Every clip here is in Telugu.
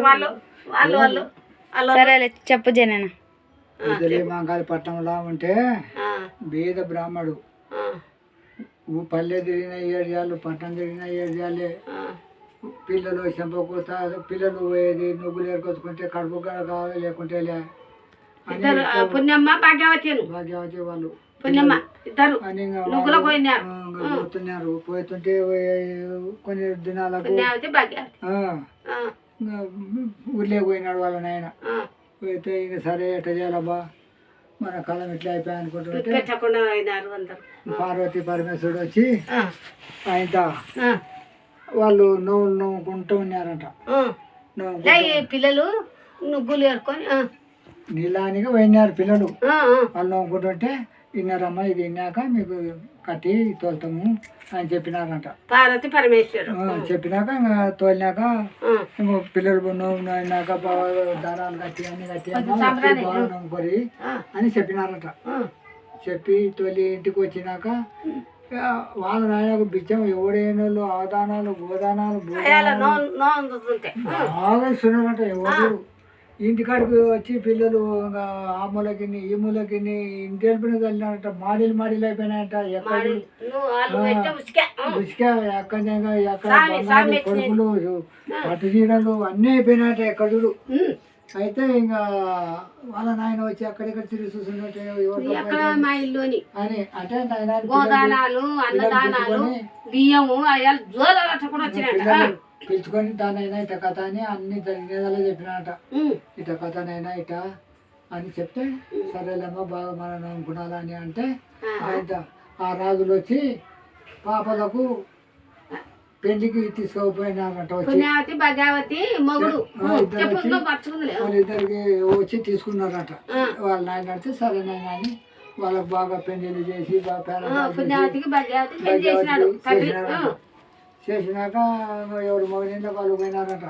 వాళ్ళు వాళ్ళు వాళ్ళు వాళ్ళు. సరే చెప్పు జనన. మంగాలి పట్టణంలో ఉంటే ఆ, బీద బ్రాహ్మడు. పల్లె తిరిగిన ఏరియాలు పట్టణం తిరిగిన ఏరియాలే ఆ. పిల్లలు చెంపకూత పిల్లలు పోయేది నువ్వులు ఏరుకొచ్చుకుంటే కడుపు గడ కావాలి లేకుంటే పుణ్యమ్మ భాగ్యవతిను భాగ్యవతి వాళ్ళు. పుణ్యమ్మ ఇద్దరు. పోతున్నారు. పోతుంటే పోయే- కొన్ని దినాలకు పుణ్యావతి భాగ్యవతి. ఆ, ఆ, ఇంకా ఊర్లే పోయినాడు వాళ్ళ నాయన. పోతే ఇంక సరే ఎట్ట చేయాలబ్బా? మన కాలం ఇట్లా అయిపోయా అందరు. పార్వతి పరమేశ్వరుడు వచ్చి ఆయన వాళ్ళు నవ్వులు నవ్వుకుంటూ ఉన్నారంట. పిల్లలు నువ్వులు ఏరుకొని నీలానిగా పోయినారు పిల్లలు. వాళ్ళు నవ్వుకుంటుంటే విన్నారమ్మా ఇది విన్నాక మీకు కట్టి తోలుతాము అని చెప్పినారంట. పార్వతి పరమేశ్వరు చెప్పినాక ఇంకా తోలినాక ఇంకో పిల్లలు బాగా దారాలు కట్టి అన్ని కట్టి ఆ, అని చెప్పినారంట. చెప్పి తొలి ఇంటికి వచ్చినాక వాళ్ళ నాయనకు బిచ్చం ఎవడైనోళ్ళు అవదానాలు గోదానాలు బాగా ఇస్తున్నారంట ఎవరు. ఇంటికాడికి వచ్చి పిల్లలు ఆ మూలకి ఈ మూలకి ఇంటి వెళ్ళిపోయిన వెళ్ళినారంట మాడీలు మాడీలు అయిపోయినాయంట. ఎక్కడ ఉసుక. ఎక్కడ ఎక్కడ కొడుకులు పట్టు చీరలు అన్నీ అయిపోయినాయంట ఎక్కడ. అయితే ఇంకా వాళ్ళ నాయన వచ్చి అక్కడిక్కడ తిరిగి ఇల్లుని. అని అంటే నాయన బియ్యము జోలట కూడా పిల్లలు పిలుచుకొని దానైనా ఇట కథ అని అన్ని జరిగేదాలో చెప్పినట ఇట కథనైనా ఇట అని చెప్తే సరేలేమ్మా బాగా మనం నమ్ముకున్నాలని అంటే. ఆయన ఆ రాజులు వచ్చి పాపలకు పెళ్ళికి తీసుకుపోయినారంట వచ్చి. భగావతి మొగుడు. వాళ్ళిద్దరికి వచ్చి తీసుకున్నారట. వాళ్ళ నాయన అంటే సరే నాయన అని వాళ్ళకి బాగా పెళ్ళిళ్ళు చేసి బాగా భగావతి చేసినాక ఎవరు మగనింద వాళ్ళు పోయినారట.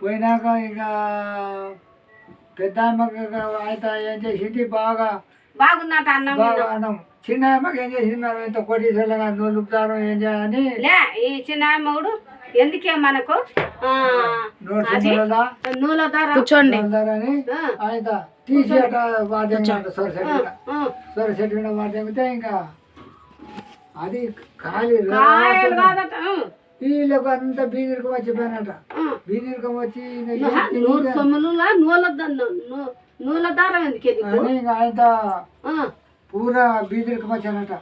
పోయినాక ఇక పెద్ద అమ్మకి అయితే ఏం చేసింది? బాగా బాగుందట అన్నం బాగా అన్నం. చిన్న అమ్మకి ఏం చేసింది? మనం ఇంత కోటీశ్వరులుగా నోలుపుతారు ఏం చేయాలని? లే ఈ చిన్న మొగుడు ఎందుకే మనకు కూర్చోండి. ఆయన తీసి అట వాద్యం సొరసెట్ సొరసెట్ మీద. వాద్యంతే ఇంకా అది ఖాళీ కాయలు కాదట ఆ, వీళ్ళకు అంత బీదిరికం వచ్చిపోయినట. బీదిరికం వచ్చి నూరు సొమ్ములు దారం ఎందుకు? అని ఇంకా ఆయన పూరా బీదిరికం వచ్చానట.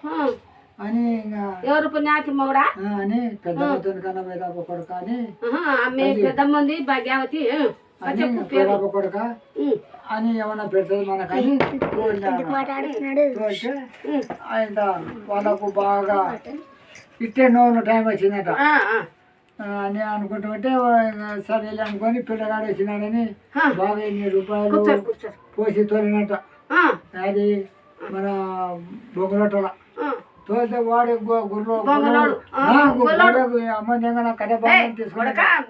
అని ఇంకా ఎవరు పుణ్యాతి మొగుడా? అని పెద్ద కన్నా వేదాప కొడుక అని పెద్దమ్మంది భాగ్యావతి కొడుక? అని ఏమన్నా పెడుతుంది మనకని. ఆయన వాళ్ళకు బాగా ఇట్టే నోళ్ళు టైం వచ్చిందట. ఆ, ఆ. ఆ, అని అనుకుంటుంటే సరేలే అనుకొని పిల్లగాడు వచ్చినాడని. బాగా ఎన్ని రూపాయలు పోసి తోలినట్ట ఆ, అది మన బొంగులొట్టల. ఆ. తోలితే వాడు. గొర్రెకు అమ్మ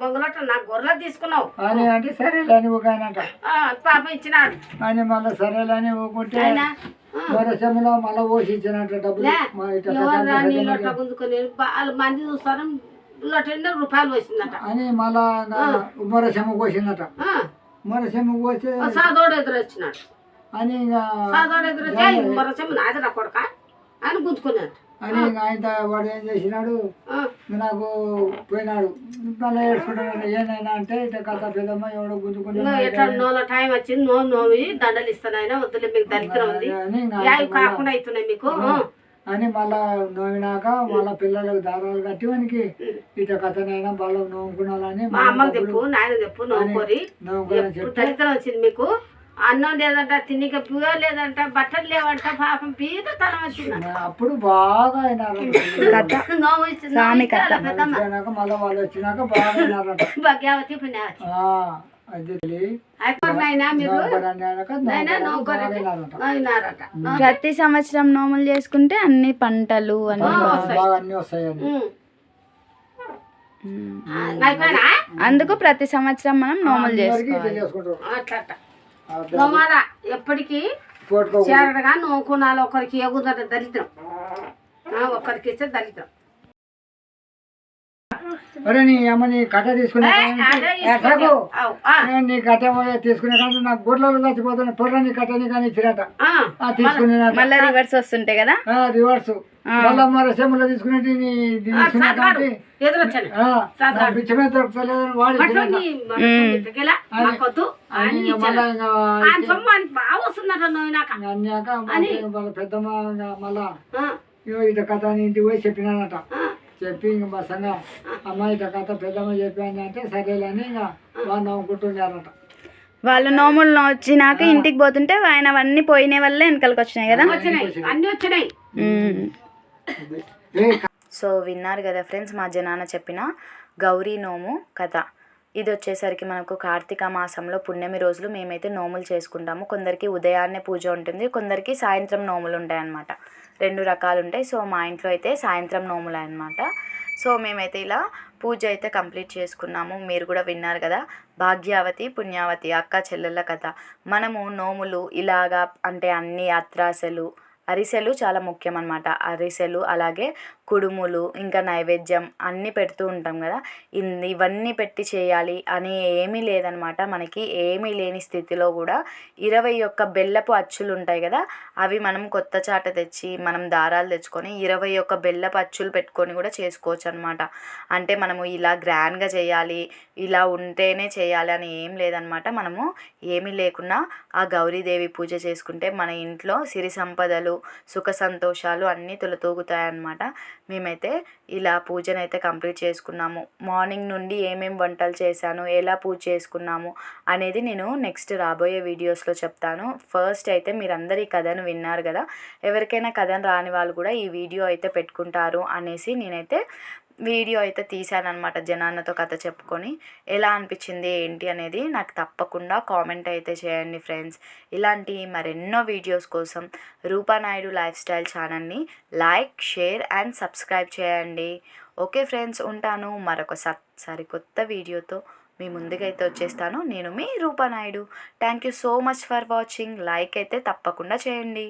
బొంగులట నా గొర్రెలు తీసుకున్నావు. అని అంటే సరేలే అని ఊకాయనట ఆ, పాప ఇచ్చినాడు. అని మళ్ళీ సరేలే అని ఊకుంటే వరసంలో మళ్ళీ పోసి ఇచ్చినట్ట డబ్బులు. వాళ్ళు మంది చూస్తారు రూపాయలు అని మళ్ళా ఉమ్మరసెమ్మ కోసిందట. ఉమ్మరసెమ్మ కోస్తే ఓ సాదోడు అని ఇంకా సాదోడు ఎదురు వచ్చి మరొచ్చి నాది నా కొడక. అని గుంజుకున్నాడు అని ఆయన వాడు ఏం చేసినాడు? నాకు పోయినాడు. మళ్ళీ ఏడ్చుకుంటాడు. ఏనైనా అంటే ఇట కథ పెద్దమ్మ ఎవడో గుంజుకుంటున్నాడు ఎట్లా నోల టైం వచ్చింది నో నోవి దండలు ఇస్తానైనా వద్దులే మీకు దరిద్రం ఉంది కాకుండా అవుతున్నాయి మీకు అని మళ్ళా నోవినాక మళ్ళా పిల్లలకు దారాలు కట్టి వానికి ఇట కథనైనా వాళ్ళు నవ్వుకున్నాలని మా అమ్మకి చెప్పు నాయన చెప్పు ఎప్పుడు దరిద్రం వచ్చింది మీకు? అన్నం లేదంట తిన్నిక పువ్వ లేదంట బట్టలు లేవంట పాపం పీద తనం వచ్చిందంట అప్పుడు బాగా అయినారు నోవు మళ్ళీ వాళ్ళు వచ్చినాక భాగ్యావతి పుణ్యావతి. ప్రతి సంవత్సరం నోములు చేసుకుంటే అన్ని పంటలు అన్ని అందుకు ప్రతి సంవత్సరం మనం నోములు అందరికీ నోమాల ఎప్పటికీ పోటుకో చేరడగా నోకునాలు ఒకరికి ఎగుదట దరిద్రం ఒకరికి ఇస్తే దరిద్రం అరే నీ అమ్మ నీ కట్ట తీసుకునే నీ కట్ట తీసుకునే కానీ నాకు గొడ్లలో పొర్ర నీ కట్ట నీ కానీ ఇచ్చిరట తీసుకునేనట. మళ్ళీ రివర్స్ వస్తుంటాయి కదా? రివర్స్ మళ్ళా మరి సెమ్లో తీసుకునే వాడు మళ్ళా మళ్ళీ వాళ్ళ పెద్దమ్మ మళ్ళా ఇట కథ అని ఇంటికి పోయి చెప్పినానట. చెప్పి ఇంక మా సంగ అమ్మ ఇట కథ పెద్దమ్మ చెప్పాను అంటే సరేలేని ఇంకా వాళ్ళు నవ్వుకుంటున్నారట. వాళ్ళు నోములు వచ్చినాక ఇంటికి పోతుంటే ఆయన అవన్నీ పోయిన వల్లే వెనకలకి వచ్చినాయి కదా? అన్ని వచ్చినాయి. సో విన్నారు కదా ఫ్రెండ్స్ మా జనాన చెప్పిన గౌరీ నోము కథ. ఇది వచ్చేసరికి మనకు కార్తీక మాసంలో పుణ్యమి రోజులు మేమైతే నోములు చేసుకుంటాము. కొందరికి ఉదయాన్నే పూజ ఉంటుంది కొందరికి సాయంత్రం నోములు ఉంటాయి అన్నమాట రెండు రకాలు ఉంటాయి సో మా ఇంట్లో అయితే సాయంత్రం నోములు అనమాట సో మేమైతే ఇలా పూజ అయితే కంప్లీట్ చేసుకున్నాము. మీరు కూడా విన్నారు కదా భాగ్యావతి పుణ్యావతి అక్క చెల్లెళ్ళ కథ. మనము నోములు ఇలాగా అంటే అన్ని అత్రాసలు అరిసెలు చాలా ముఖ్యం అనమాట అరిసెలు అలాగే కుడుములు ఇంకా నైవేద్యం అన్నీ పెడుతూ ఉంటాం కదా. ఇన్- ఇవన్నీ పెట్టి చేయాలి అని ఏమీ లేదనమాట మనకి ఏమీ లేని స్థితిలో కూడా ఇరవై ఒక్క బెల్లపు అచ్చులు ఉంటాయి కదా. అవి మనం కొత్త చాట తెచ్చి మనం దారాలు తెచ్చుకొని ఇరవై ఒక్క బెల్లపు అచ్చులు పెట్టుకొని కూడా చేసుకోవచ్చు అనమాట అంటే మనము ఇలా గ్రాండ్గా చేయాలి ఇలా ఉంటేనే చేయాలి అని ఏం లేదనమాట మనము ఏమీ లేకున్నా ఆ గౌరీదేవి పూజ చేసుకుంటే మన ఇంట్లో సిరి సంపదలు సుఖ సంతోషాలు అన్నీ తొలతూగుతాయన్నమాట. మేమైతే ఇలా పూజను అయితే కంప్లీట్ చేసుకున్నాము. మార్నింగ్ నుండి ఏమేం వంటలు చేశాను ఎలా పూజ చేసుకున్నాము అనేది నేను నెక్స్ట్ రాబోయే వీడియోస్లో చెప్తాను. ఫస్ట్ అయితే మీరందరూ ఈ కథను విన్నారు కదా ఎవరికైనా కథను రాని వాళ్ళు కూడా ఈ వీడియో అయితే పెట్టుకుంటారు అనేసి నేనైతే వీడియో అయితే తీశానమాట జనాన్నతో కథ చెప్పుకొని. ఎలా అనిపించింది ఏంటి అనేది నాకు తప్పకుండా కామెంట్ అయితే చేయండి ఫ్రెండ్స్. ఇలాంటి మరెన్నో వీడియోస్ కోసం రూపానాయుడు లైఫ్ స్టైల్ ఛానల్ని లైక్ షేర్ అండ్ సబ్స్క్రైబ్ చేయండి. ఓకే ఫ్రెండ్స్ ఉంటాను మరొక సత్ సరికొత్త వీడియోతో మీ ముందుకైతే వచ్చేస్తాను. నేను మీ Rupanaidu thank you so much for watching. Like అయితే తప్పకుండా చేయండి.